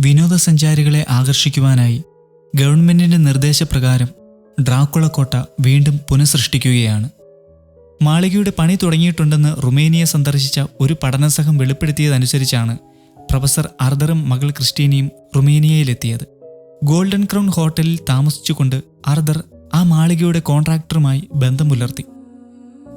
വിനോദസഞ്ചാരികളെ ആകർഷിക്കുവാനായി ഗവൺമെന്റിന്റെ നിർദ്ദേശപ്രകാരം ഡ്രാക്കുളക്കോട്ട വീണ്ടും പുനഃസൃഷ്ടിക്കുകയാണ്. മാളികയുടെ പണി തുടങ്ങിയിട്ടുണ്ടെന്ന് റുമേനിയ സന്ദർശിച്ച ഒരു പഠനസഹം വെളിപ്പെടുത്തിയതനുസരിച്ചാണ് പ്രൊഫസർ അർദറും മകൾ ക്രിസ്റ്റീനയും റുമേനിയയിലെത്തിയത്. ഗോൾഡൻ ക്രൗൺ ഹോട്ടലിൽ താമസിച്ചുകൊണ്ട് അർദർ ആ മാളികയുടെ കോൺട്രാക്ടറുമായി ബന്ധം പുലർത്തി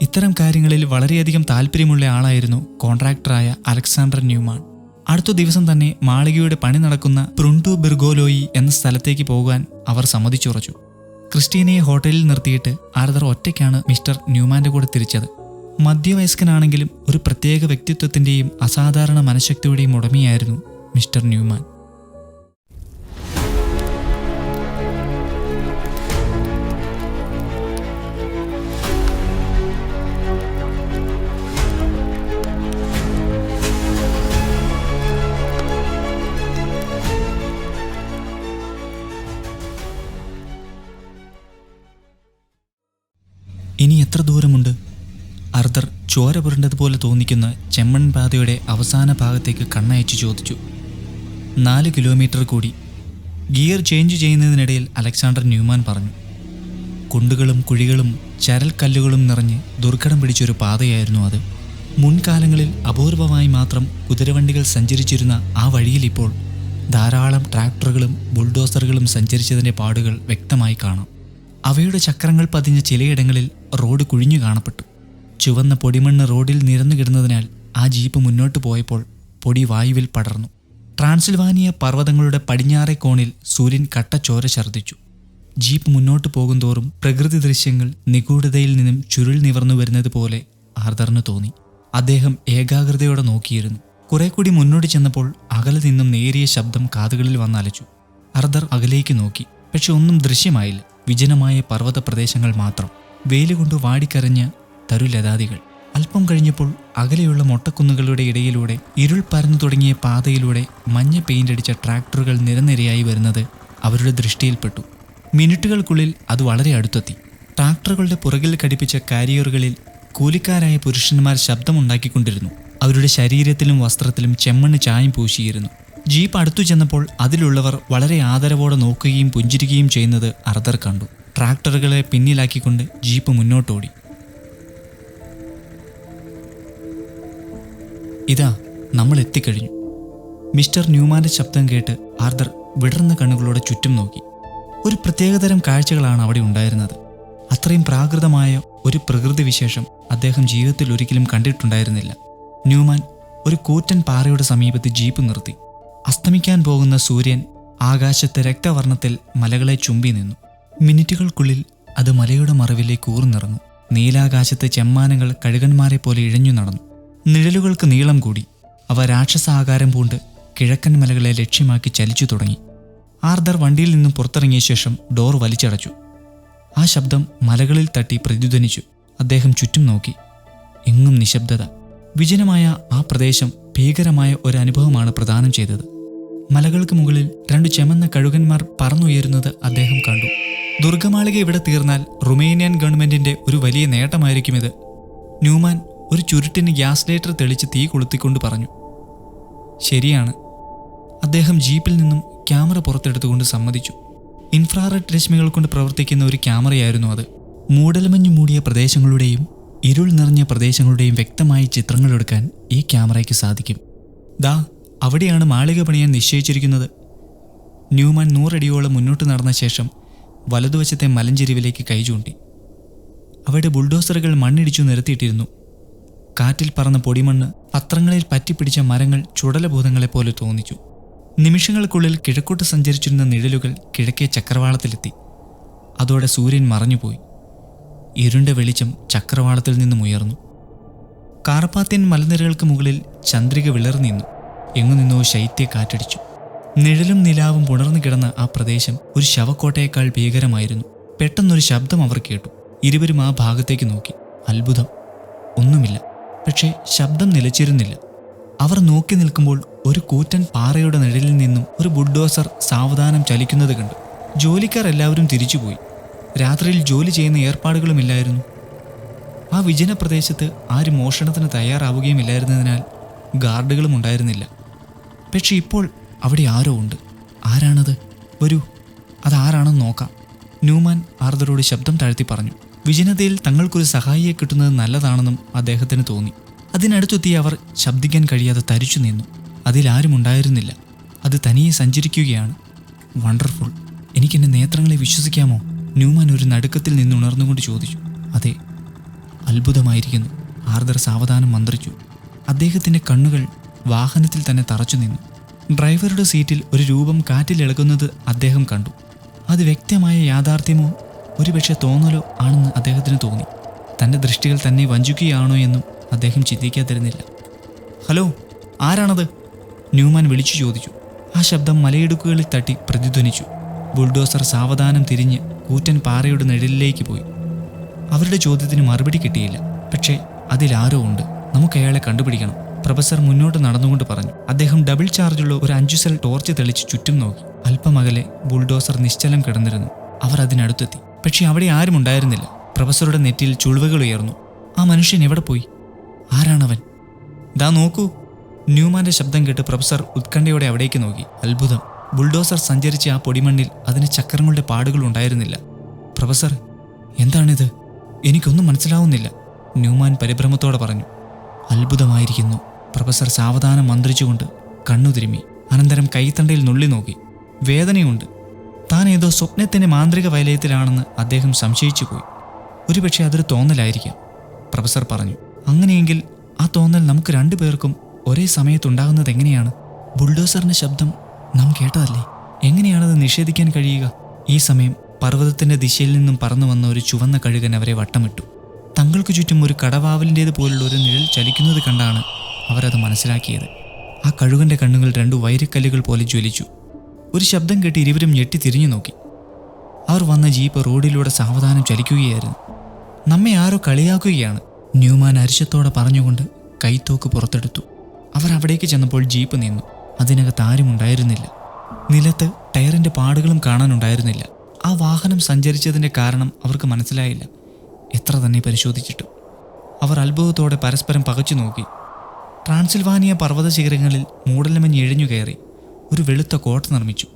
ഇത്തരം കാര്യങ്ങളിൽ വളരെയധികം താല്പര്യമുള്ള ആളായിരുന്നു കോൺട്രാക്ടറായ അലക്സാണ്ടർ ന്യൂമാൻ. അടുത്ത ദിവസം തന്നെ മാളികയുടെ പണി നടക്കുന്ന പ്രുണ്ടു ബിർഗോലോയി എന്ന സ്ഥലത്തേക്ക് പോകാൻ അവർ സമ്മതിച്ചുറച്ചു. ക്രിസ്റ്റീനയെ ഹോട്ടലിൽ നിർത്തിയിട്ട് ആർദർ ഒറ്റയ്ക്കാണ് മിസ്റ്റർ ന്യൂമാന്റെ കൂടെ തിരിച്ചത്. മധ്യവയസ്കനാണെങ്കിലും ഒരു പ്രത്യേക വ്യക്തിത്വത്തിന്റെയും അസാധാരണ മനഃശക്തിയുടെയും ഉടമയായിരുന്നു മിസ്റ്റർ ന്യൂമാൻ. ചോര പുരണ്ടതുപോലെ തോന്നിക്കുന്ന ചെമ്മൺ പാതയുടെ അവസാന ഭാഗത്തേക്ക് കണ്ണയച്ചു ചോദിച്ചു. നാല് കിലോമീറ്റർ കൂടി. ഗിയർ ചേഞ്ച് ചെയ്യുന്നതിനിടയിൽ അലക്സാണ്ടർ ന്യൂമാൻ പറഞ്ഞു. കുണ്ടുകളും കുഴികളും ചരൽക്കല്ലുകളും നിറഞ്ഞ് ദുർഘടം പിടിച്ചൊരു പാതയായിരുന്നു അത്. മുൻകാലങ്ങളിൽ അപൂർവമായി മാത്രം കുതിരവണ്ടികൾ സഞ്ചരിച്ചിരുന്ന ആ വഴിയിൽ ഇപ്പോൾ ധാരാളം ട്രാക്ടറുകളും ബുൾഡോസറുകളും സഞ്ചരിച്ചതിന്റെ പാടുകൾ വ്യക്തമായി കാണാം. അവയുടെ ചക്രങ്ങൾ പതിഞ്ഞ ചിലയിടങ്ങളിൽ റോഡ് കുഴിഞ്ഞു കാണപ്പെട്ടു. ചുവന്ന പൊടിമണ്ണ് റോഡിൽ നിരന്നു കിടന്നതിനാൽ ആ ജീപ്പ് മുന്നോട്ട് പോയപ്പോൾ പൊടി വായുവിൽ പടർന്നു. ട്രാൻസിൽവാനിയ പർവതങ്ങളുടെ പടിഞ്ഞാറെ കോണിൽ സൂര്യൻ കട്ടച്ചോര ഛർദ്ദിച്ചു. ജീപ്പ് മുന്നോട്ട് പോകുന്തോറും പ്രകൃതി ദൃശ്യങ്ങൾ നിഗൂഢതയിൽ നിന്നും ചുരുൾ നിവർന്നു വരുന്നത് പോലെ ആർദറിന് തോന്നി. അദ്ദേഹം ഏകാഗ്രതയോടെ നോക്കിയിരുന്നു. കുറെ കൂടി മുന്നോട്ട് ചെന്നപ്പോൾ അകലെ നിന്നും നേരിയ ശബ്ദം കാതുകളിൽ വന്നലച്ചു. അർദർ അകലേക്ക് നോക്കി. പക്ഷെ ഒന്നും ദൃശ്യമായില്ല. വിജനമായ പർവത പ്രദേശങ്ങൾ മാത്രം. വെയിലുകൊണ്ട് വാടിക്കരഞ്ഞ തരുലതാദികൾ. അല്പം കഴിഞ്ഞപ്പോൾ അകലെയുള്ള മൊട്ടക്കുന്നുകളുടെ ഇടയിലൂടെ ഇരുൾ പരന്നു തുടങ്ങിയ പാതയിലൂടെ മഞ്ഞ പെയിന്റടിച്ച ട്രാക്ടറുകൾ നിരനിരയായി വരുന്നത് അവരുടെ ദൃഷ്ടിയിൽപ്പെട്ടു. മിനിറ്റുകൾക്കുള്ളിൽ അത് വളരെ അടുത്തെത്തി. ട്രാക്ടറുകളുടെ പുറകിൽ ഘടിപ്പിച്ച കാരിയറുകളിൽ കൂലിക്കാരായ പുരുഷന്മാർ ശബ്ദമുണ്ടാക്കിക്കൊണ്ടിരുന്നു. അവരുടെ ശരീരത്തിലും വസ്ത്രത്തിലും ചെമ്മണ്ണ് ചായം പൂശിയിരുന്നു. ജീപ്പ് അടുത്തു ചെന്നപ്പോൾ അതിലുള്ളവർ വളരെ ആദരവോടെ നോക്കുകയും പുഞ്ചിരിക്കുകയും ചെയ്യുന്നത് അർദർ കണ്ടു. ട്രാക്ടറുകളെ പിന്നിലാക്കിക്കൊണ്ട് ജീപ്പ് മുന്നോട്ടോടി. ഇതാ നമ്മൾ എത്തിക്കഴിഞ്ഞു. മിസ്റ്റർ ന്യൂമാന്റെ ശബ്ദം കേട്ട് ആർദർ വിടർന്ന കണ്ണുകളോടെ ചുറ്റും നോക്കി. ഒരു പ്രത്യേകതരം കാഴ്ചകളാണ് അവിടെ ഉണ്ടായിരുന്നത്. അത്രയും പ്രാകൃതമായ ഒരു പ്രകൃതി വിശേഷം അദ്ദേഹം ജീവിതത്തിൽ ഒരിക്കലും കണ്ടിട്ടുണ്ടായിരുന്നില്ല. ന്യൂമാൻ ഒരു കൂറ്റൻ പാറയുടെ സമീപത്ത് ജീപ്പ് നിർത്തി. അസ്തമിക്കാൻ പോകുന്ന സൂര്യൻ ആകാശത്തെ രക്തവർണത്തിൽ മലകളെ ചുംബി നിന്നു. മിനിറ്റുകൾക്കുള്ളിൽ അത് മലയുടെ മറവിലേക്ക് ഊർന്നിറങ്ങും നീലാകാശത്തെ ചെമ്മാനങ്ങൾ കഴുകന്മാരെ പോലെ ഇഴഞ്ഞു നടന്നു. നിഴലുകൾക്ക് നീളം കൂടി. അവ രാക്ഷസ ആകാരം പൂണ്ട് കിഴക്കൻ മലകളെ ലക്ഷ്യമാക്കി ചലിച്ചു തുടങ്ങി. ആർദർ വണ്ടിയിൽ നിന്നും പുറത്തിറങ്ങിയ ശേഷം ഡോർ വലിച്ചടച്ചു. ആ ശബ്ദം മലകളിൽ തട്ടി പ്രതിധ്വനിച്ചു. അദ്ദേഹം ചുറ്റും നോക്കി. എങ്ങും നിശബ്ദത. വിജനമായ ആ പ്രദേശം ഭീകരമായ ഒരു അനുഭവമാണ് പ്രദാനം ചെയ്തത്. മലകൾക്ക് മുകളിൽ രണ്ട് ചെമന്ന കഴുകന്മാർ പറന്നുയരുന്നത് അദ്ദേഹം കണ്ടു. ദുർഗമാളിക ഇവിടെ തീർന്നാൽ റുമേനിയൻ ഗവൺമെന്റിന്റെ ഒരു വലിയ നേട്ടമായിരിക്കും ഇത്. ന്യൂമാൻ ഒരു ചുരുട്ടിന് ഗ്യാസ് ലൈറ്റർ തെളിച്ച് തീ കൊളുത്തിക്കൊണ്ട് പറഞ്ഞു ശരിയാണ്. അദ്ദേഹം ജീപ്പിൽ നിന്നും ക്യാമറ പുറത്തെടുത്തുകൊണ്ട് സമ്മതിച്ചു. ഇൻഫ്രാറെഡ് രശ്മികൾ കൊണ്ട് പ്രവർത്തിക്കുന്ന ഒരു ക്യാമറയായിരുന്നു അത്. മൂടലമഞ്ഞു മൂടിയ പ്രദേശങ്ങളുടെയും ഇരുൾ നിറഞ്ഞ പ്രദേശങ്ങളുടെയും വ്യക്തമായ ചിത്രങ്ങളെടുക്കാൻ ഈ ക്യാമറയ്ക്ക് സാധിക്കും. ദാ അവിടെയാണ് മാളിക പണിയാൻ നിശ്ചയിച്ചിരിക്കുന്നത്. ന്യൂമാൻ നൂറടിയോളം മുന്നോട്ട് നടന്ന ശേഷം വലതുവശത്തെ മലഞ്ചെരിവിലേക്ക് കൈചൂണ്ടി അവിടെ ബുൾഡോസറുകൾ മണ്ണിടിച്ചു നിരത്തിയിട്ടിരുന്നു. കാറ്റിൽ പറന്ന പൊടിമണ്ണ് പത്രങ്ങളിൽ പറ്റിപ്പിടിച്ച മരങ്ങൾ ചുടലഭൂതങ്ങളെപ്പോലെ തോന്നിച്ചു. നിമിഷങ്ങൾക്കുള്ളിൽ കിഴക്കോട്ട് സഞ്ചരിച്ചിരുന്ന നിഴലുകൾ കിഴക്കേ ചക്രവാളത്തിലെത്തി. അതോടെ സൂര്യൻ മറഞ്ഞുപോയി. ഇരുണ്ട വെളിച്ചം ചക്രവാളത്തിൽ നിന്നും ഉയർന്നു. കാർപ്പാത്യൻ മലനിരകൾക്ക് മുകളിൽ ചന്ദ്രിക വിളർന്നിന്നു എങ്ങു നിന്നോ ശൈത്യ കാറ്റടിച്ചു. നിഴലും നിലാവും പുണർന്നു കിടന്ന ആ പ്രദേശം ഒരു ശവക്കോട്ടയേക്കാൾ ഭീകരമായിരുന്നു. പെട്ടെന്നൊരു ശബ്ദം അവർ കേട്ടു. ഇരുവരും ആ ഭാഗത്തേക്ക് നോക്കി. അത്ഭുതം. ഒന്നുമില്ല. പക്ഷേ ശബ്ദം നിലച്ചിരുന്നില്ല. അവർ നോക്കി നിൽക്കുമ്പോൾ ഒരു കൂറ്റൻ പാറയുടെ നിഴലിൽ നിന്നും ഒരു ബുൾഡോസർ സാവധാനം ചലിക്കുന്നത് കണ്ടു. ജോലിക്കാർ എല്ലാവരും തിരിച്ചുപോയി. രാത്രിയിൽ ജോലി ചെയ്യുന്ന ഏർപ്പാടുകളുമില്ലായിരുന്നു ആ വിജന പ്രദേശത്ത് ആരും മോഷണത്തിന് തയ്യാറാവുകയുമില്ലായിരുന്നതിനാൽ ഗാർഡുകളും ഉണ്ടായിരുന്നില്ല. പക്ഷെ ഇപ്പോൾ അവിടെ ആരോ ഉണ്ട്. ആരാണത്? വരൂ. അതാരാണെന്ന് നോക്കാം. ന്യൂമാൻ ആർദറോട് ശബ്ദം താഴ്ത്തി പറഞ്ഞു. വിജനതയിൽ തങ്ങൾക്കൊരു സഹായിയെ കിട്ടുന്നത് നല്ലതാണെന്നും അദ്ദേഹത്തിന് തോന്നി. അതിനടുത്തെത്തിയ അവർ ശബ്ദിക്കാൻ കഴിയാതെ തരിച്ചു നിന്നു. അതിലാരും ഉണ്ടായിരുന്നില്ല. അത് തനിയെ സഞ്ചരിക്കുകയാണ്. വണ്ടർഫുൾ എനിക്കെന്റെ നേത്രങ്ങളെ വിശ്വസിക്കാമോ? ന്യൂമാൻ ഒരു നടുക്കത്തിൽ നിന്ന് ഉണർന്നുകൊണ്ട് ചോദിച്ചു. അതെ. അത്ഭുതമായിരിക്കുന്നു. ആർദർ സാവധാനം മന്ത്രിച്ചു. അദ്ദേഹത്തിന്റെ കണ്ണുകൾ വാഹനത്തിൽ തന്നെ തറച്ചു നിന്നു. ഡ്രൈവറുടെ സീറ്റിൽ ഒരു രൂപം കാറ്റിൽ ഇളകുന്നത് അദ്ദേഹം കണ്ടു. അത് വ്യക്തമായ യാഥാർത്ഥ്യമോ? ഒരുപക്ഷെ തോന്നലോ ആണെന്ന് അദ്ദേഹത്തിന് തോന്നി. തന്റെ ദൃഷ്ടികൾ തന്നെ വഞ്ചിക്കുകയാണോ എന്നും അദ്ദേഹം ചിന്തിക്കാതിരുന്നില്ല ഹലോ ആരാണത്? ന്യൂമാൻ വിളിച്ചു ചോദിച്ചു. ആ ശബ്ദം മലയിടുക്കുകളിൽ തട്ടി പ്രതിധ്വനിച്ചു. ബുൾഡോസർ സാവധാനം തിരിഞ്ഞ് കൂറ്റൻ പാറയുടെ നിഴലിലേക്ക് പോയി. അവരുടെ ചോദ്യത്തിന് മറുപടി കിട്ടിയില്ല. പക്ഷേ അതിലാരോ ഉണ്ട്. നമുക്ക് അയാളെ കണ്ടുപിടിക്കണം. പ്രൊഫസർ മുന്നോട്ട് നടന്നുകൊണ്ട് പറഞ്ഞു. അദ്ദേഹം ഡബിൾ ചാർജുള്ള ഒരു അഞ്ചു സെൽ ടോർച്ച് തെളിച്ച് ചുറ്റും നോക്കി. അല്പമകലെ ബുൾഡോസർ നിശ്ചലം കിടന്നിരുന്നു. അവർ അതിനടുത്തെത്തി. പക്ഷേ അവിടെ ആരും ഉണ്ടായിരുന്നില്ല. പ്രൊഫസറുടെ നെറ്റിയിൽ ചുളിവുകൾ ഉയർന്നു. ആ മനുഷ്യൻ എവിടെ പോയി? ആരാണവൻ? ദാ നോക്കൂ. ന്യൂമാന്റെ ശബ്ദം കേട്ട് പ്രൊഫസർ ഉത്കണ്ഠയോടെ അവിടേക്ക് നോക്കി. അത്ഭുതം. ബുൾഡോസർ സഞ്ചരിച്ച ആ പൊടിമണ്ണിൽ അതിന് ചക്രങ്ങളുടെ പാടുകൾ ഉണ്ടായിരുന്നില്ല. പ്രൊഫസർ എന്താണിത്? എനിക്കൊന്നും മനസ്സിലാവുന്നില്ല. ന്യൂമാൻ പരിഭ്രമത്തോടെ പറഞ്ഞു. അത്ഭുതമായിരിക്കുന്നു. പ്രൊഫസർ സാവധാനം മന്ത്രിച്ചുകൊണ്ട് കണ്ണുതിരുമി. അനന്തരം കൈത്തണ്ടയിൽ നുള്ളി നോക്കി വേദനയുണ്ട്. താൻ ഏതോ സ്വപ്നത്തിന്റെ മാന്ത്രിക വലയത്തിലാണെന്ന് അദ്ദേഹം സംശയിച്ചു പോയി. ഒരുപക്ഷെ അതൊരു തോന്നലായിരിക്കാം പ്രൊഫസർ പറഞ്ഞു. അങ്ങനെയെങ്കിൽ ആ തോന്നൽ നമുക്ക് രണ്ടുപേർക്കും ഒരേ സമയത്തുണ്ടാകുന്നത് എങ്ങനെയാണ്? ബുൾഡോസറിന്റെ ശബ്ദം നാം കേട്ടതല്ലേ? എങ്ങനെയാണത് നിഷേധിക്കാൻ കഴിയുക? ഈ സമയം പർവതത്തിന്റെ ദിശയിൽ നിന്നും പറന്നു വന്ന ഒരു ചുവന്ന കഴുകൻ അവരെ വട്ടമിട്ടു. തങ്ങൾക്ക് ചുറ്റും ഒരു കടവാവലിന്റേത് പോലുള്ള ഒരു നിഴൽ ചലിക്കുന്നത് കണ്ടാണ് അവരത് മനസ്സിലാക്കിയത്. ആ കഴുകന്റെ കണ്ണുകൾ രണ്ടു വൈരക്കല്ലുകൾ പോലെ ജ്വലിച്ചു. ഒരു ശബ്ദം കേട്ട് ഇരുവരും ഞെട്ടി തിരിഞ്ഞു നോക്കി. അവർ വന്ന ജീപ്പ് റോഡിലൂടെ സാവധാനം ചലിക്കുകയായിരുന്നു. നമ്മെ ആരോ കളിയാക്കുകയാണ് ന്യൂമാൻ അരിശത്തോടെ പറഞ്ഞുകൊണ്ട് കൈത്തോക്ക് പുറത്തെടുത്തു. അവർ അവിടേക്ക് ചെന്നപ്പോൾ ജീപ്പ് നിന്നു. അതിനകത്ത് ആരും ഉണ്ടായിരുന്നില്ല. നിലത്ത് ടയറിന്റെ പാടുകളും കാണാനുണ്ടായിരുന്നില്ല. ആ വാഹനം സഞ്ചരിച്ചതിന്റെ കാരണം അവർക്ക് മനസ്സിലായില്ല. എത്ര തന്നെ പരിശോധിച്ചിട്ടും. അവർ അത്ഭുതത്തോടെ പരസ്പരം പകച്ചു നോക്കി. ട്രാൻസിൽവാനിയ പർവത ശിഖരങ്ങളിൽ മൂടലമഞ്ഞ് എഴിഞ്ഞു കയറി. ഒരു വെളുത്ത കോട്ട നിർമ്മിച്ചു.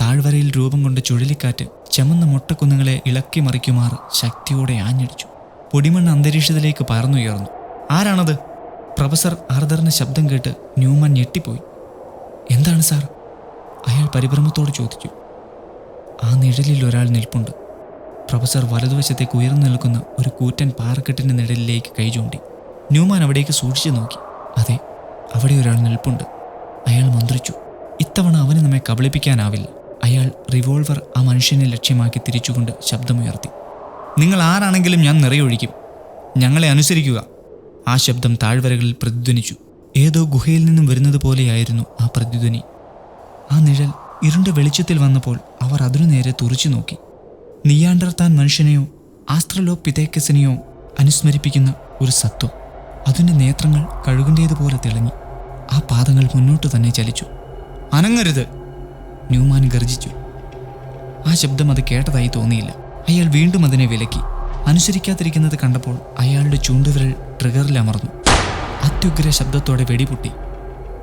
താഴ്വരയിൽ രൂപം കൊണ്ട ചുഴലിക്കാറ്റ് ചെമ്മുന്ന മുട്ടക്കുന്നുങ്ങളെ ഇളക്കി മറിക്കുമാർ ശക്തിയോടെ ആഞ്ഞടിച്ചു. പൊടിമണ്ണ് അന്തരീക്ഷത്തിലേക്ക് പറന്നുയർന്നു. ആരാണത്? പ്രൊഫസർ ആർദറിന് ശബ്ദം കേട്ട് ന്യൂമൻ ഞെട്ടിപ്പോയി. എന്താണ് സാർ? അയാൾ പരിഭ്രമത്തോട് ചോദിച്ചു. ആ നിഴലിൽ ഒരാൾ നിൽപ്പുണ്ട്. പ്രൊഫസർ വലതുവശത്തേക്ക് ഉയർന്നു നിൽക്കുന്ന ഒരു കൂറ്റൻ പാറക്കെട്ടിന്റെ നിഴലിലേക്ക് കൈ ചൂണ്ടി. ന്യൂമാൻ അവിടേക്ക് സൂക്ഷിച്ചു നോക്കി. അതെ അവിടെ ഒരാൾ നിൽപ്പുണ്ട്. അയാൾ മന്ത്രിച്ചു. ഇത്തവണ അവന് നമ്മെ കബളിപ്പിക്കാനാവില്ല. അയാൾ റിവോൾവർ ആ മനുഷ്യനെ ലക്ഷ്യമാക്കി തിരിച്ചുകൊണ്ട് ശബ്ദമുയർത്തി. നിങ്ങൾ ആരാണെങ്കിലും ഞാൻ നിറയൊഴിക്കും. ഞങ്ങളെ അനുസരിക്കുക. ആ ശബ്ദം താഴ്വരകളിൽ പ്രതിധ്വനിച്ചു. ഏതോ ഗുഹയിൽ നിന്നും വരുന്നത് പോലെയായിരുന്നു ആ പ്രതിധ്വനി. ആ നിഴൽ ഇരുണ്ട വെളിച്ചത്തിൽ വന്നപ്പോൾ അവർ അതിനു നേരെ തുറച്ചു നോക്കി. നിയാണ്ടർത്താൻ മനുഷ്യനെയോ ആസ്ത്രലോ പിതേക്കസിനെയോ അനുസ്മരിപ്പിക്കുന്ന ഒരു സത്വം. അതിന്റെ നേത്രങ്ങൾ കഴുകേണ്ടതുപോലെ തിളങ്ങി. ആ പാദങ്ങൾ മുന്നോട്ട് തന്നെ ചലിച്ചു. അനങ്ങരുത്. ന്യൂമാൻ ഗർജിച്ചു. ആ ശബ്ദം അത് കേട്ടതായി തോന്നിയില്ല. അയാൾ വീണ്ടും അതിനെ വിലക്കി. അനുസരിക്കാതിരിക്കുന്നത് കണ്ടപ്പോൾ അയാളുടെ ചൂണ്ടുവിരൽ ട്രിഗറിൽ അമർന്നു. അത്യുഗ്ര ശബ്ദത്തോടെ വെടിപൊട്ടി.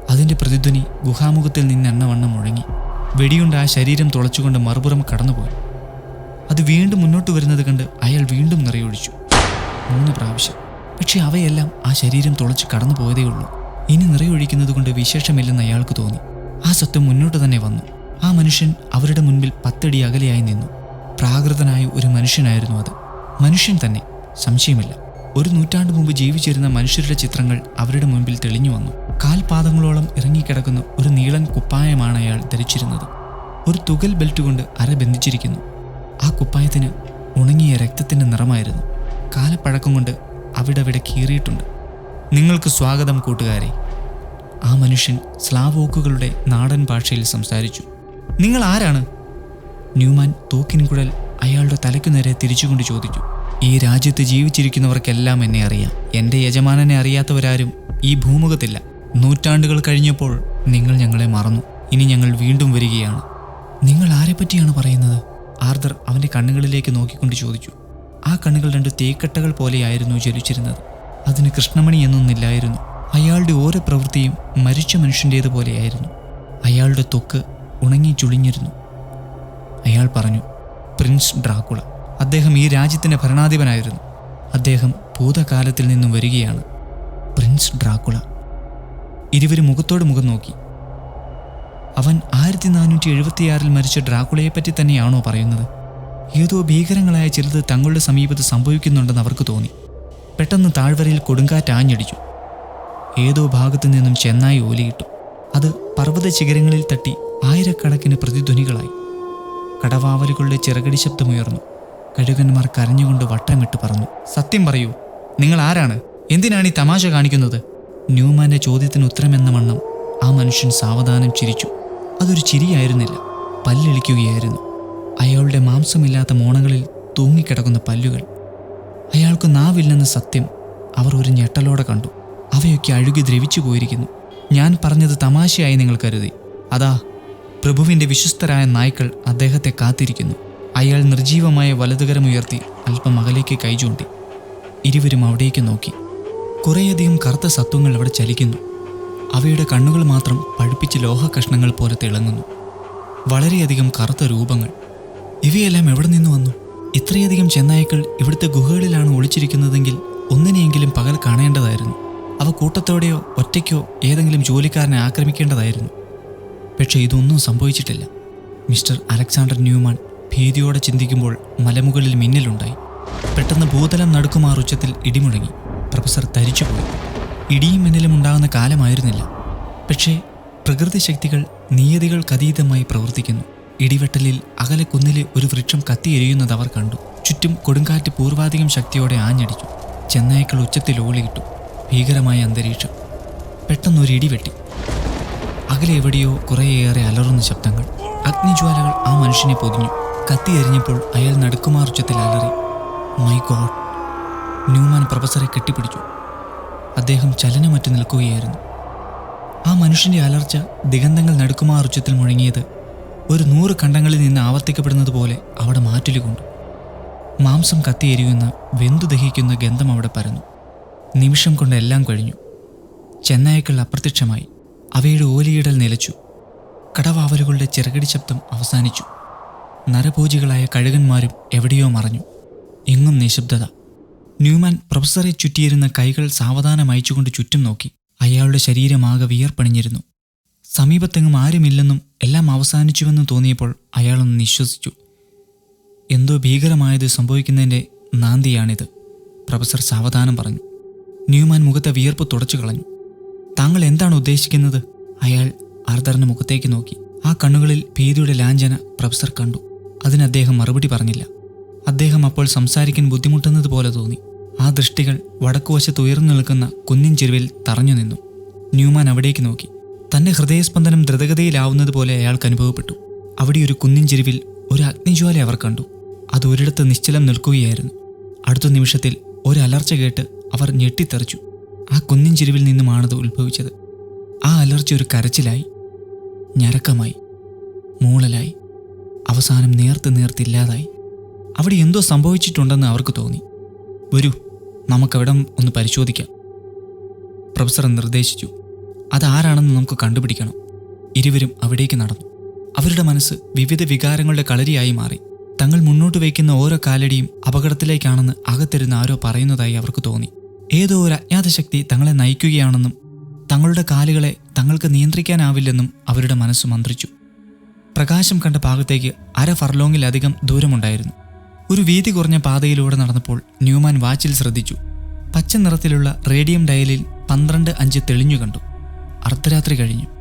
അതിന്റെ പ്രതിധ്വനി ഗുഹാമുഖത്തിൽ നിന്ന് എണ്ണവണ്ണം മുഴങ്ങി. വെടിയുണ്ട് ആ ശരീരം തുളച്ചുകൊണ്ട് മറുപുറം കടന്നുപോയി. അത് വീണ്ടും മുന്നോട്ട് വരുന്നത് കണ്ട് അയാൾ വീണ്ടും നിറയൊഴിച്ചു. മൂന്ന് പ്രാവശ്യം. പക്ഷെ അവയെല്ലാം ആ ശരീരം തുളച്ച് കടന്നു പോയതേ ഉള്ളൂ ഇനി നിറയൊഴിക്കുന്നത് കൊണ്ട് വിശേഷമില്ലെന്ന് അയാൾക്ക് തോന്നി. ആ സ്വത്ത് മുന്നോട്ട് തന്നെ വന്നു. ആ മനുഷ്യൻ അവരുടെ മുൻപിൽ പത്തടി അകലെയായി നിന്നു. പ്രാകൃതനായ ഒരു മനുഷ്യനായിരുന്നു അത്. മനുഷ്യൻ തന്നെ സംശയമില്ല. ഒരു നൂറ്റാണ്ട് മുമ്പ് ജീവിച്ചിരുന്ന മനുഷ്യരുടെ ചിത്രങ്ങൾ അവരുടെ മുൻപിൽ തെളിഞ്ഞു വന്നു. കാൽപാദങ്ങളോളം ഇറങ്ങിക്കിടക്കുന്ന ഒരു നീളൻ കുപ്പായമാണ് അയാൾ ധരിച്ചിരുന്നത്. ഒരു തുകൽ ബെൽറ്റ് കൊണ്ട് അര ബന്ധിച്ചിരിക്കുന്നു. ആ കുപ്പായത്തിന് ഉണങ്ങിയ രക്തത്തിന്റെ നിറമായിരുന്നു. കാലപ്പഴക്കം കൊണ്ട് അവിടവിടെ കീറിയിട്ടുണ്ട്. നിങ്ങൾക്ക് സ്വാഗതം കൂട്ടുകാരെ. ആ മനുഷ്യൻ സ്ലാവോക്കുകളുടെ നാടൻ ഭാഷയിൽ സംസാരിച്ചു. നിങ്ങൾ ആരാണ്? ന്യൂമാൻ തോക്കിൻകുഴൽ അയാളുടെ തലയ്ക്കു നേരെ തിരിച്ചുകൊണ്ട് ചോദിച്ചു. ഈ രാജ്യത്ത് ജീവിച്ചിരിക്കുന്നവർക്കെല്ലാം എന്നെ അറിയാം. എന്റെ യജമാനനെ അറിയാത്തവരാരും ഈ ഭൂമുഖത്തില്ല. നൂറ്റാണ്ടുകൾ കഴിഞ്ഞപ്പോൾ നിങ്ങൾ ഞങ്ങളെ മറന്നു. ഇനി ഞങ്ങൾ വീണ്ടും വരികയാണ്. നിങ്ങൾ ആരെപ്പറ്റിയാണ് പറയുന്നത്? ആർദർ അവന്റെ കണ്ണുകളിലേക്ക് നോക്കിക്കൊണ്ട് ചോദിച്ചു. ആ കണ്ണുകൾ രണ്ട് തേക്കട്ടകൾ പോലെയായിരുന്നു ജ്വലിച്ചിരുന്നത്. അതിന് കൃഷ്ണമണി എന്നൊന്നില്ലായിരുന്നു. അയാളുടെ ഓരോ പ്രവൃത്തിയും മരിച്ച മനുഷ്യന്റേതുപോലെയായിരുന്നു അയാളുടെ തൊക്ക് ഉണങ്ങി ചുളിഞ്ഞിരുന്നു. അയാൾ പറഞ്ഞു പ്രിൻസ് ഡ്രാക്കുള അദ്ദേഹം ഈ രാജ്യത്തിന്റെ ഭരണാധിപനായിരുന്നു. അദ്ദേഹം ഭൂതകാലത്തിൽ നിന്നും വരികയാണ്. Prince Dracula. ഇരുവരും മുഖത്തോട് മുഖം നോക്കി. അവൻ ആയിരത്തി നാനൂറ്റി എഴുപത്തിയാറിൽ മരിച്ച ഡ്രാക്കുളയെപ്പറ്റി തന്നെയാണോ പറയുന്നത്? ഏതോ ഭീകരങ്ങളായ ചിലത് തങ്ങളുടെ സമീപത്ത് സംഭവിക്കുന്നുണ്ടെന്ന് അവർക്ക് തോന്നി. പെട്ടെന്ന് താഴ്വരയിൽ കൊടുങ്കാറ്റ് ആഞ്ഞടിച്ചു. ഏതോ ഭാഗത്തു നിന്നും ചെന്നായി ഓലിയിട്ടു. അത് പർവത ശിഖരങ്ങളിൽ തട്ടി ആയിരക്കണക്കിന് പ്രതിധ്വനികളായി. കടവാവലുകളുടെ ചിറകടി ശബ്ദമുയർന്നു. കഴുകന്മാർ കരഞ്ഞുകൊണ്ട് വട്ടമിട്ട് പറഞ്ഞു സത്യം പറയൂ നിങ്ങൾ ആരാണ്? എന്തിനാണ് ഈ തമാശ കാണിക്കുന്നത്? ന്യൂമാന്റെ ചോദ്യത്തിന് ഉത്തരമെന്ന വണ്ണം ആ മനുഷ്യൻ സാവധാനം ചിരിച്ചു. അതൊരു ചിരിയായിരുന്നില്ല പല്ലിളിക്കുകയായിരുന്നു അയാളുടെ മാംസമില്ലാത്ത മോണകളിൽ തൂങ്ങിക്കിടക്കുന്ന പല്ലുകൾ. അയാൾക്ക് നാവില്ലെന്ന സത്യം അവർ ഒരു ഞെട്ടലോടെ കണ്ടു. അവയൊക്കെ അഴുകി ദ്രവിച്ചു പോയിരിക്കുന്നു. ഞാൻ പറഞ്ഞത് തമാശയായി നിങ്ങൾ കരുതി. അതാ പ്രഭുവിന്റെ വിശ്വസ്തരായ നായ്ക്കൾ അദ്ദേഹത്തെ കാത്തിരിക്കുന്നു. അയാൾ നിർജീവമായ വലതുകരമുയർത്തി അല്പം അകലേക്ക് കൈ ചൂണ്ടി. ഇരുവരും അവിടേക്ക് നോക്കി. കുറേയധികം കറുത്ത സത്വങ്ങൾ അവിടെ ചലിക്കുന്നു. അവയുടെ കണ്ണുകൾ മാത്രം പഴുപ്പിച്ച് ലോഹകഷ്ണങ്ങൾ പോലെ തിളങ്ങുന്നു. വളരെയധികം കറുത്ത രൂപങ്ങൾ. ഇവയെല്ലാം എവിടെ നിന്ന് വന്നു? ഇത്രയധികം ചെന്നായ്ക്കൾ ഇവിടുത്തെ ഗുഹകളിലാണ് ഒളിച്ചിരിക്കുന്നതെങ്കിൽ ഒന്നിനെയെങ്കിലും പകൽ കാണേണ്ടതായിരുന്നു. അവ കൂട്ടത്തോടെയോ ഒറ്റയ്ക്കോ ഏതെങ്കിലും ജോലിക്കാരനെ ആക്രമിക്കേണ്ടതായിരുന്നു. പക്ഷേ ഇതൊന്നും സംഭവിച്ചിട്ടില്ല. മിസ്റ്റർ അലക്സാണ്ടർ ന്യൂമാൻ ഭീതിയോടെ ചിന്തിക്കുമ്പോൾ മലമുകളിൽ മിന്നലുണ്ടായി. പെട്ടെന്ന് ഭൂതലം നടുക്കുമാർ ഉച്ചത്തിൽ ഇടിമുഴങ്ങി. പ്രൊഫസർ തരിച്ചുപോയി. ഇടിയും മിന്നലും ഉണ്ടാകുന്ന കാലമായിരുന്നില്ല. പക്ഷേ പ്രകൃതി ശക്തികൾ നിയതികൾക്കതീതമായി പ്രവർത്തിക്കുന്നു. ഇടിവെട്ടലിൽ അകലെ കുന്നിലെ ഒരു വൃക്ഷം കത്തിയെരിയുന്നത് അവർ കണ്ടു. ചുറ്റും കൊടുങ്കാറ്റ് പൂർവാധികം ശക്തിയോടെ ആഞ്ഞടിച്ചു. ചെന്നായ്ക്കൾ ഉച്ചത്തിൽ ഓളിയിട്ടു. ഭീകരമായ അന്തരീക്ഷം. പെട്ടെന്നൊരു ഇടിവെട്ടി അകലെ എവിടെയോ കുറേയേറെ അലറുന്ന ശബ്ദങ്ങൾ. അഗ്നിജ്വാലകൾ ആ മനുഷ്യനെ പൊതിഞ്ഞു. കത്തി എറിഞ്ഞപ്പോൾ അയാൾ നടുക്കുമാർ ഉച്ചത്തിൽ അലറി മൈ ഗോഡ് ന്യൂമാൻ പ്രൊഫസറെ കെട്ടിപ്പിടിച്ചു. അദ്ദേഹം ചലനമറ്റു നിൽക്കുകയായിരുന്നു. ആ മനുഷ്യന്റെ അലർച്ച ദിഗന്ധങ്ങൾ നടുക്കുമാർ ഉച്ചത്തിൽ മുഴങ്ങിയത് ഒരു നൂറ് കണ്ടങ്ങളിൽ നിന്ന് ആവർത്തിക്കപ്പെടുന്നത് പോലെ അവിടെ മാറ്റിലുകൊണ്ടു. മാംസം കത്തിയെരിയുന്ന വെന്തു ദഹിക്കുന്ന ഗന്ധം അവിടെ പരന്നു. നിമിഷം കൊണ്ട് എല്ലാം കഴിഞ്ഞു. ചെന്നായ്ക്കൾ അപ്രത്യക്ഷമായി. അവയുടെ ഓലിയിടൽ നിലച്ചു. കടവാവലുകളുടെ ചെറുകടി ശബ്ദം അവസാനിച്ചു. നരഭോജികളായ കഴുകന്മാരും എവിടെയോ മറഞ്ഞു. എങ്ങും നിശബ്ദത. ന്യൂമാൻ പ്രൊഫസറെ ചുറ്റിയിരുന്ന കൈകൾ സാവധാനം അയച്ചുകൊണ്ട് ചുറ്റും നോക്കി. അയാളുടെ ശരീരമാകെ വിയർപ്പണിഞ്ഞിരുന്നു. സമീപത്തെങ്ങും ആരുമില്ലെന്നും എല്ലാം അവസാനിച്ചുവെന്നും തോന്നിയപ്പോൾ അയാളൊന്ന് നിശ്വസിച്ചു. എന്തോ ഭീകരമായത് സംഭവിക്കുന്നതിന്റെ നാന്തിയാണിത് പ്രൊഫസർ സാവധാനം പറഞ്ഞു. ന്യൂമാൻ മുഖത്തെ വിയർപ്പ് തുടച്ചു കളഞ്ഞു. താങ്കൾ എന്താണ് ഉദ്ദേശിക്കുന്നത്? അയാൾ ആർദറിന്റെ മുഖത്തേക്ക് നോക്കി. ആ കണ്ണുകളിൽ ഭീതിയുടെ ലാഞ്ചന പ്രൊഫസർ കണ്ടു. അതിന് അദ്ദേഹം മറുപടി പറഞ്ഞില്ല. അദ്ദേഹം അപ്പോൾ സംസാരിക്കാൻ ബുദ്ധിമുട്ടുന്നത് പോലെ തോന്നി. ആ ദൃഷ്ടികൾ വടക്കുവശത്ത് ഉയർന്നു നിൽക്കുന്ന കുന്നിൻ ചെരുവിൽ തറഞ്ഞു നിന്നു. ന്യൂമാൻ അവിടേക്ക് നോക്കി. തന്റെ ഹൃദയസ്പന്ദനം ദ്രുതഗതിയിലാവുന്നത് പോലെ അയാൾക്ക് അനുഭവപ്പെട്ടു. അവിടെ ഒരു കുന്നിൻ ചെരുവിൽ ഒരു അഗ്നിജ്വാല അവർ കണ്ടു. അത് ഒരിടത്ത് നിശ്ചലം നിൽക്കുകയായിരുന്നു. അടുത്ത നിമിഷത്തിൽ ഒരു അലർച്ച കേട്ട് അവർ ഞെട്ടിത്തെറിച്ചു. ആ കുന്നിൻ ചെരുവിൽ നിന്നുമാണത് ഉത്ഭവിച്ചത്. ആ അലർച്ച ഒരു കരച്ചിലായി. ഞരക്കമായി. മൂളലായി. അവസാനം നേർത്ത് നേർത്തില്ലാതായി അവിടെ എന്തോ സംഭവിച്ചിട്ടുണ്ടെന്ന് അവർക്ക് തോന്നി. വരൂ നമുക്കവിടം ഒന്ന് പരിശോധിക്കാം. പ്രൊഫസർ നിർദ്ദേശിച്ചു. അതാരാണെന്ന് നമുക്ക് കണ്ടുപിടിക്കണം. ഇരുവരും അവിടേക്ക് നടന്നു. അവരുടെ മനസ്സ് വിവിധ വികാരങ്ങളുടെ കളരിയായി മാറി. തങ്ങൾ മുന്നോട്ട് വയ്ക്കുന്ന ഓരോ കാലടിയും അപകടത്തിലേക്കാണെന്ന് അകത്തിരുന്ന ആരോ പറയുന്നതായി അവർക്ക് തോന്നി. ഏതോ ഒരു അജ്ഞാത ശക്തി തങ്ങളെ നയിക്കുകയാണെന്നും തങ്ങളുടെ കാലുകളെ തങ്ങൾക്ക് നിയന്ത്രിക്കാനാവില്ലെന്നും അവരുടെ മനസ്സ് മന്ത്രിച്ചു. പ്രകാശം കണ്ട ഭാഗത്തേക്ക് അര ഫർലോങ്ങിലധികം ദൂരമുണ്ടായിരുന്നു. ഒരു വീതി കുറഞ്ഞ പാതയിലൂടെ നടന്നപ്പോൾ ന്യൂമാൻ വാച്ചിൽ ശ്രദ്ധിച്ചു. പച്ച നിറത്തിലുള്ള റേഡിയം ഡയലിൽ പന്ത്രണ്ട് അഞ്ച് തെളിഞ്ഞു കണ്ടു. അർദ്ധരാത്രി കഴിഞ്ഞു.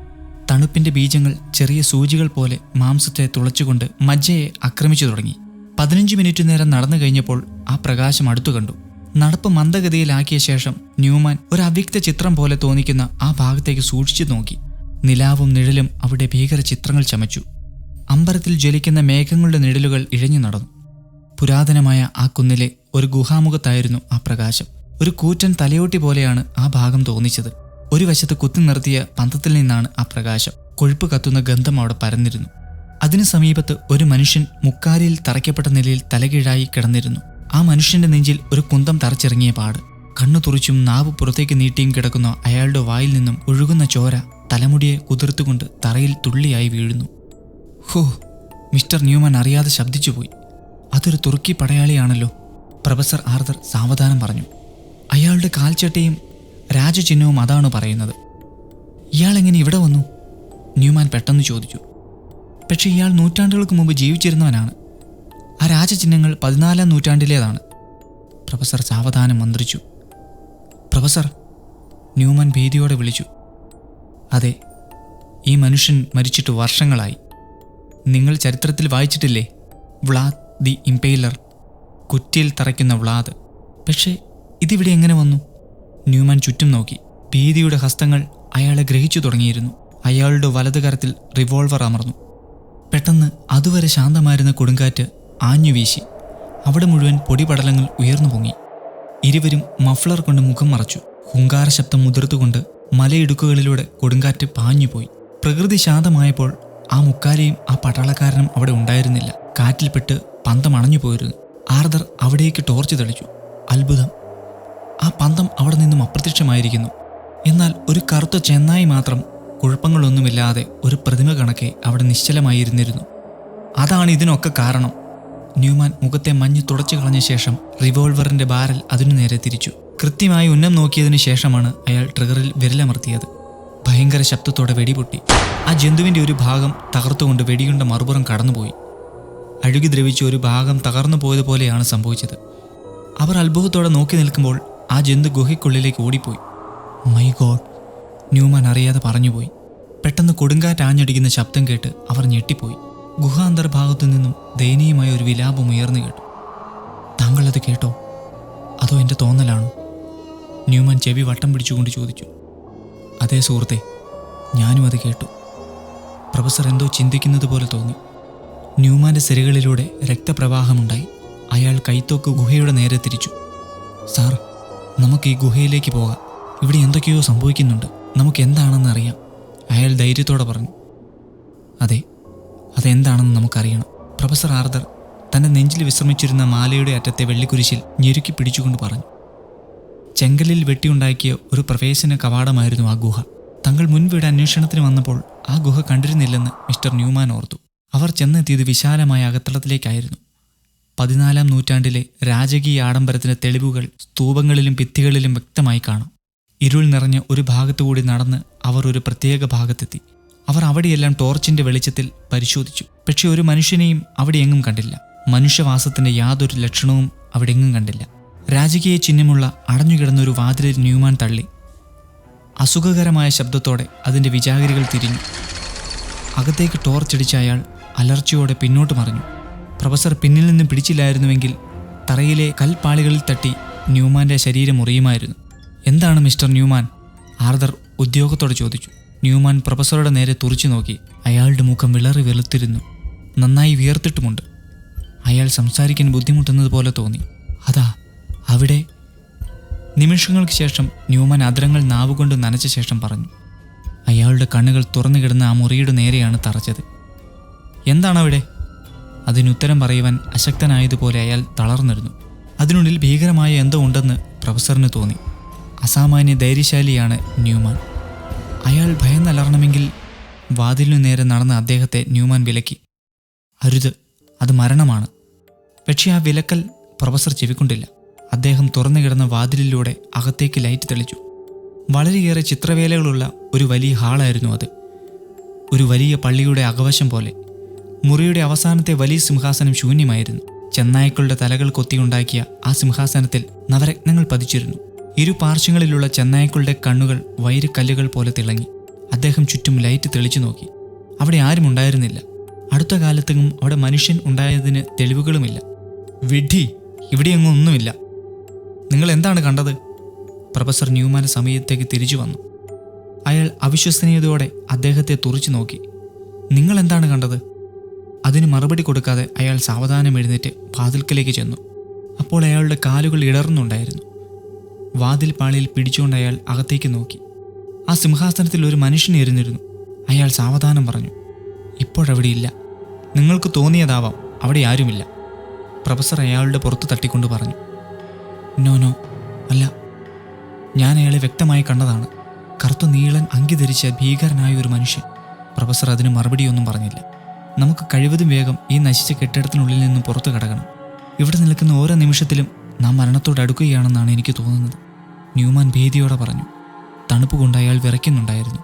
തണുപ്പിന്റെ ബീജങ്ങൾ ചെറിയ സൂചികൾ പോലെ മാംസത്തെ തുളച്ചുകൊണ്ട് മജ്ജയെ ആക്രമിച്ചു തുടങ്ങി. പതിനഞ്ച് മിനിറ്റ് നേരം നടന്നു കഴിഞ്ഞപ്പോൾ ആ പ്രകാശം അടുത്തു കണ്ടു. നടപ്പ് മന്ദഗതിയിലാക്കിയ ശേഷം ന്യൂമാൻ ഒരു അവ്യക്ത ചിത്രം പോലെ തോന്നിക്കുന്ന ആ ഭാഗത്തേക്ക് സൂക്ഷിച്ചു നോക്കി. നിലാവും നിഴലും അവിടെ ഭീകര ചിത്രങ്ങൾ ചമച്ചു. അമ്പരത്തിൽ ജ്വലിക്കുന്ന മേഘങ്ങളുടെ നിഴലുകൾ ഇഴഞ്ഞു നടന്നു. പുരാതനമായ ആ കുന്നിലെ ഒരു ഗുഹാമുഖത്തായിരുന്നു ആ പ്രകാശം. ഒരു കൂറ്റൻ തലയോട്ടി പോലെയാണ് ആ ഭാഗം തോന്നിച്ചത്. ഒരു വശത്ത് കുത്തി നിർത്തിയ പന്തത്തിൽ നിന്നാണ് ആ പ്രകാശം. കൊഴുപ്പ് കത്തുന്ന ഗന്ധം അവിടെ പരന്നിരുന്നു. അതിനു സമീപത്ത് ഒരു മനുഷ്യൻ മുക്കാലിയിൽ തറയ്ക്കപ്പെട്ട നിലയിൽ തലകീഴായി കിടന്നിരുന്നു. ആ മനുഷ്യന്റെ നെഞ്ചിൽ ഒരു കുന്തം തറച്ചിറങ്ങിയ പാട്. കണ്ണു തുറിച്ചും നാവ് പുറത്തേക്ക് നീട്ടിയും കിടക്കുന്ന അയാളുടെ വായിൽ നിന്നും ഒഴുകുന്ന ചോര തലമുടിയെ കുതിർത്തുകൊണ്ട് തറയിൽ തുള്ളിയായി വീഴുന്നു. ഹോ മിസ്റ്റർ ന്യൂമാൻ അറിയാതെ ശബ്ദിച്ചുപോയി അതൊരു തുർക്കി പടയാളിയാണല്ലോ പ്രൊഫസർ ആർദർ സാവധാനം പറഞ്ഞു. അയാളുടെ കാൽച്ചട്ടയും രാജചിഹ്നവും അതാണ് പറയുന്നത്. ഇയാൾ എങ്ങനെ ഇവിടെ വന്നു? ന്യൂമാൻ പെട്ടെന്ന് ചോദിച്ചു. പക്ഷേ ഇയാൾ നൂറ്റാണ്ടുകൾക്ക് മുമ്പ് ജീവിച്ചിരുന്നവനാണ്. ആ രാജചിഹ്നങ്ങൾ പതിനാലാം നൂറ്റാണ്ടിലേതാണ്. പ്രൊഫസർ സാവധാനം മന്ത്രിച്ചു. പ്രൊഫസർ ന്യൂമാൻ ഭീതിയോടെ വിളിച്ചു. അതെ ഈ മനുഷ്യൻ മരിച്ചിട്ട് വർഷങ്ങളായി. നിങ്ങൾ ചരിത്രത്തിൽ വായിച്ചിട്ടില്ലേ? Vlad the Impaler. കുറ്റിയിൽ തറയ്ക്കുന്ന വ്ളാദ്. പക്ഷേ ഇതിവിടെ എങ്ങനെ വന്നു? ന്യൂമാൻ ചുറ്റും നോക്കി. ഭീതിയുടെ ഹസ്തങ്ങൾ അയാളെ ഗ്രഹിച്ചു തുടങ്ങിയിരുന്നു. അയാളുടെ വലതു കരത്തിൽ റിവോൾവർ അമർന്നു. പെട്ടെന്ന് അതുവരെ ശാന്തമായിരുന്ന കൊടുങ്കാറ്റ് ആഞ്ഞുവീശി അവിടെ മുഴുവൻ പൊടിപടലങ്ങൾ ഉയർന്നു പൊങ്ങി. ഇരുവരും മഫ്ലർ കൊണ്ട് മുഖം മറച്ചു. ഹുങ്കാര ശബ്ദം മുതിർത്തുകൊണ്ട് മലയിടുക്കുകളിലൂടെ കൊടുങ്കാറ്റ് പാഞ്ഞുപോയി പ്രകൃതി ശാന്തമായപ്പോൾ ആ മുക്കാലിയും ആ പട്ടാളക്കാരനും അവിടെ ഉണ്ടായിരുന്നില്ല. കാറ്റിൽപ്പെട്ട് പന്തം അണഞ്ഞു പോയിരുന്നു. ആർദർ അവിടേക്ക് ടോർച്ച് തെളിച്ചു. അത്ഭുതം. ആ പന്തം അവിടെ നിന്നും അപ്രത്യക്ഷമായിരിക്കുന്നു. എന്നാൽ ഒരു കറുത്ത ചെന്നായി മാത്രം കുഴപ്പങ്ങളൊന്നുമില്ലാതെ ഒരു പ്രതിമ കണക്കെ അവിടെ നിശ്ചലമായിരുന്നിരുന്നു. അതാണ് ഇതിനൊക്കെ കാരണം. ന്യൂമാൻ മുഖത്തെ മഞ്ഞ് തുടച്ചു കളഞ്ഞ ശേഷം റിവോൾവറിന്റെ ബാരൽ അതിനു നേരെ തിരിച്ചു. കൃത്യമായി ഉന്നം നോക്കിയതിനു ശേഷമാണ് അയാൾ ട്രിഗറിൽ വിരലമർത്തിയത്. ഭയങ്കര ശബ്ദത്തോടെ വെടിപൊട്ടി. ആ ജന്തുവിന്റെ ഒരു ഭാഗം തകർത്തുകൊണ്ട് വെടിയുണ്ട മറുപുറം കടന്നുപോയി. അഴുകി ദ്രവിച്ച ഒരു ഭാഗം തകർന്നു പോയതുപോലെയാണ് സംഭവിച്ചത്. അവർ അത്ഭുതത്തോടെ നോക്കി നിൽക്കുമ്പോൾ ആ ജന്തു ഗുഹയ്ക്കുള്ളിലേക്ക് ഓടിപ്പോയി. മൈ ഗോഡ് ന്യൂമാൻ അറിയാതെ പറഞ്ഞുപോയി. പെട്ടെന്ന് കൊടുങ്കാറ്റ് ആഞ്ഞടിക്കുന്ന ശബ്ദം കേട്ട് അവർ ഞെട്ടിപ്പോയി. ഗുഹാന്തർഭാഗത്തു നിന്നും ദയനീയമായ ഒരു വിലാപം ഉയർന്നു കേട്ടു. താങ്കളത് കേട്ടോ? അതോ എന്റെ തോന്നലാണോ? ന്യൂമാൻ ചെവി വട്ടം പിടിച്ചുകൊണ്ട് ചോദിച്ചു. അതേ സുഹൃത്തെ ഞാനും അത് കേട്ടു. പ്രൊഫസർ എന്തോ ചിന്തിക്കുന്നത് പോലെ തോന്നി. ന്യൂമാന്റെ സിരകളിലൂടെ രക്തപ്രവാഹമുണ്ടായി. അയാൾ കൈത്തോക്ക് ഗുഹയുടെ നേരെ തിരിച്ചു. സാർ നമുക്ക് ഈ ഗുഹയിലേക്ക് പോകാം. ഇവിടെ എന്തൊക്കെയോ സംഭവിക്കുന്നുണ്ട്. നമുക്ക് എന്താണെന്ന് അറിയാം. അയാൾ ധൈര്യത്തോടെ പറഞ്ഞു. അതെ അതെന്താണെന്ന് നമുക്കറിയണം. പ്രൊഫസർ ആർദർ തന്റെ നെഞ്ചിൽ വിശ്രമിച്ചിരുന്ന മാലയുടെ അറ്റത്തെ വെള്ളിക്കുരിശിൽ ഞെരുക്കി പിടിച്ചുകൊണ്ട് പറഞ്ഞു. ചെങ്കലിൽ വെട്ടിയുണ്ടാക്കിയ ഒരു പ്രവേശന കവാടമായിരുന്നു ആ ഗുഹ. തങ്ങൾ മുൻപിടെ അന്വേഷണത്തിന് വന്നപ്പോൾ ആ ഗുഹ കണ്ടിരുന്നില്ലെന്ന് മിസ്റ്റർ ന്യൂമാൻ ഓർത്തു. അവർ ചെന്നെത്തിയത് വിശാലമായ അകത്തളത്തിലേക്കായിരുന്നു. പതിനാലാം നൂറ്റാണ്ടിലെ രാജകീയ ആഡംബരത്തിന്റെ തെളിവുകൾ സ്തൂപങ്ങളിലും ഭിത്തികളിലും വ്യക്തമായി കാണാം. ഇരുൾ നിറഞ്ഞ ഒരു ഭാഗത്തുകൂടി നടന്ന് അവർ ഒരു പ്രത്യേക ഭാഗത്തെത്തി. അവർ അവിടെയെല്ലാം ടോർച്ചിന്റെ വെളിച്ചത്തിൽ പരിശോധിച്ചു. പക്ഷേ ഒരു മനുഷ്യനെയും അവിടെ എങ്ങും കണ്ടില്ല. മനുഷ്യവാസത്തിന്റെ യാതൊരു ലക്ഷണവും അവിടെ എങ്ങും കണ്ടില്ല. രാജകീയ ചിഹ്നമുള്ള അടഞ്ഞുകിടന്ന ഒരു വാതിലിൽ ന്യൂമാൻ തള്ളി. അസുഖകരമായ ശബ്ദത്തോടെ അതിന്റെ വിചാരികൾ തിരിഞ്ഞു. അകത്തേക്ക് ടോർച്ചടിച്ച അയാൾ അലർച്ചയോടെ പിന്നോട്ട് മറിഞ്ഞു. പ്രൊഫസർ പിന്നിൽ നിന്ന് പിടിച്ചില്ലായിരുന്നുവെങ്കിൽ തറയിലെ കൽപ്പാളികളിൽ തട്ടി ന്യൂമാന്റെ ശരീരം മുറിയുമായിരുന്നു. എന്താണ് മിസ്റ്റർ ന്യൂമാൻ? ആർദർ ഉദ്യോഗത്തോടെ ചോദിച്ചു. ന്യൂമാൻ പ്രൊഫസറുടെ നേരെ തുറച്ചു നോക്കി. അയാളുടെ മുഖം വിളറി വെളുത്തിരുന്നു. നന്നായി വിയർത്തിട്ടുമുണ്ട്. അയാൾ സംസാരിക്കാൻ ബുദ്ധിമുട്ടുന്നത് പോലെ തോന്നി. അതാ അവിടെ. നിമിഷങ്ങൾക്ക് ശേഷം ന്യൂമാൻ അദ്രങ്ങൾ നാവുകൊണ്ട് നനച്ച ശേഷം പറഞ്ഞു. അയാളുടെ കണ്ണുകൾ തുറന്നു കിടന്ന ആ മുറിയുടെ നേരെയാണ് തറച്ചത്. എന്താണ് അവിടെ അതിനുത്തരം പറയുവാൻ അശക്തനായതുപോലെ അയാൾ തളർന്നിരുന്നു. അതിനുള്ളിൽ ഭീകരമായ എന്തോ ഉണ്ടെന്ന് പ്രൊഫസറിന് തോന്നി. അസാമാന്യ ധൈര്യശാലിയാണ് ന്യൂമാൻ. അയാൾ ഭയന്നലറണമെങ്കിൽ വാതിലിനു നേരെ നടന്ന അദ്ദേഹത്തെ ന്യൂമാൻ വിലക്കി. അരുത് അത് മരണമാണ്. പക്ഷേ ആ വിലക്കൽ പ്രൊഫസർ ചെവിക്കൊണ്ടില്ല. അദ്ദേഹം തുറന്നു കിടന്ന വാതിലിലൂടെ അകത്തേക്ക് ലൈറ്റ് തെളിച്ചു. വളരെയേറെ ചിത്രവേലകളുള്ള ഒരു വലിയ ഹാളായിരുന്നു അത്. ഒരു വലിയ പള്ളിയുടെ അകവശം പോലെ. മുറിയുടെ അവസാനത്തെ വലിയ സിംഹാസനം ശൂന്യമായിരുന്നു. ചെന്നായ്ക്കളുടെ തലകൾ കൊത്തിയുണ്ടാക്കിയ ആ സിംഹാസനത്തിൽ നവരത്നങ്ങൾ പതിച്ചിരുന്നു. ഇരു പാർശ്വങ്ങളിലുള്ള ചെന്നായ്ക്കളുടെ കണ്ണുകൾ വൈരക്കല്ലുകൾ പോലെ തിളങ്ങി. അദ്ദേഹം ചുറ്റും ലൈറ്റ് തെളിച്ചു നോക്കി. അവിടെ ആരും ഉണ്ടായിരുന്നില്ല. അടുത്ത കാലത്തെങ്ങും അവിടെ മനുഷ്യൻ ഉണ്ടായതിന് തെളിവുകളുമില്ല. വിഡി ഇവിടെയെങ്ങും ഒന്നുമില്ല. നിങ്ങൾ എന്താണ് കണ്ടത്? പ്രൊഫസർ ന്യൂമാൻ സമയത്തേക്ക് തിരിച്ചു വന്നു. അയാൾ അവിശ്വസനീയതയോടെ അദ്ദേഹത്തെ തുറച്ചു നോക്കി. നിങ്ങൾ എന്താണ് കണ്ടത്? അതിന് മറുപടി കൊടുക്കാതെ അയാൾ സാവധാനം എഴുന്നേറ്റ് വാതിൽക്കലേക്ക് ചെന്നു. അപ്പോൾ അയാളുടെ കാലുകൾ ഇടർന്നുണ്ടായിരുന്നു. വാതിൽ പാളിയിൽ പിടിച്ചുകൊണ്ട് അയാൾ അകത്തേക്ക് നോക്കി. ആ സിംഹാസനത്തിൽ ഒരു മനുഷ്യൻ ഇരുന്നിരുന്നു. അയാൾ സാവധാനം പറഞ്ഞു ഇപ്പോഴവിടെയില്ല നിങ്ങൾക്ക് തോന്നിയതാവാം അവിടെ ആരുമില്ല. പ്രൊഫസർ അയാളുടെ പുറത്ത് തട്ടിക്കൊണ്ട് പറഞ്ഞു നോ നോ അല്ല. ഞാൻ അയാളെ വ്യക്തമായി കണ്ടതാണ്. കറുത്തു നീളൻ അങ്കി ധരിച്ച ഭീകരനായ ഒരു മനുഷ്യൻ. പ്രൊഫസർ അതിന് മറുപടിയൊന്നും പറഞ്ഞില്ല. നമുക്ക് കഴിവതും വേഗം ഈ നശിച്ച കെട്ടിടത്തിനുള്ളിൽ നിന്നും പുറത്തു കടക്കണം. ഇവിടെ നിൽക്കുന്ന ഓരോ നിമിഷത്തിലും നാം മരണത്തോട് അടുക്കുകയാണെന്നാണ് എനിക്ക് തോന്നുന്നത്. ന്യൂമാൻ ഭീതിയോടെ പറഞ്ഞു. തണുപ്പ് കൊണ്ട് അയാൾ വിറയ്ക്കുന്നുണ്ടായിരുന്നു.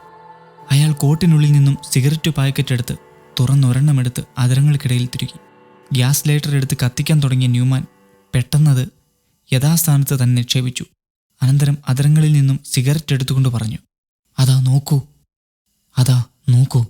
അയാൾ കോട്ടിനുള്ളിൽ നിന്നും സിഗരറ്റ് പാക്കറ്റ് എടുത്ത് തുറന്നൊരെണ്ണമെടുത്ത് അതിരങ്ങൾക്കിടയിൽ തിരുകി. ഗ്യാസ് ലൈറ്റർ എടുത്ത് കത്തിക്കാൻ തുടങ്ങിയ ന്യൂമാൻ പെട്ടെന്നത് യഥാസ്ഥാനത്ത് തന്നെ നിക്ഷേപിച്ചു. അനന്തരം അതിരങ്ങളിൽ നിന്നും സിഗരറ്റ് എടുത്തുകൊണ്ട് പറഞ്ഞു. അതാ നോക്കൂ. അതാ നോക്കൂ.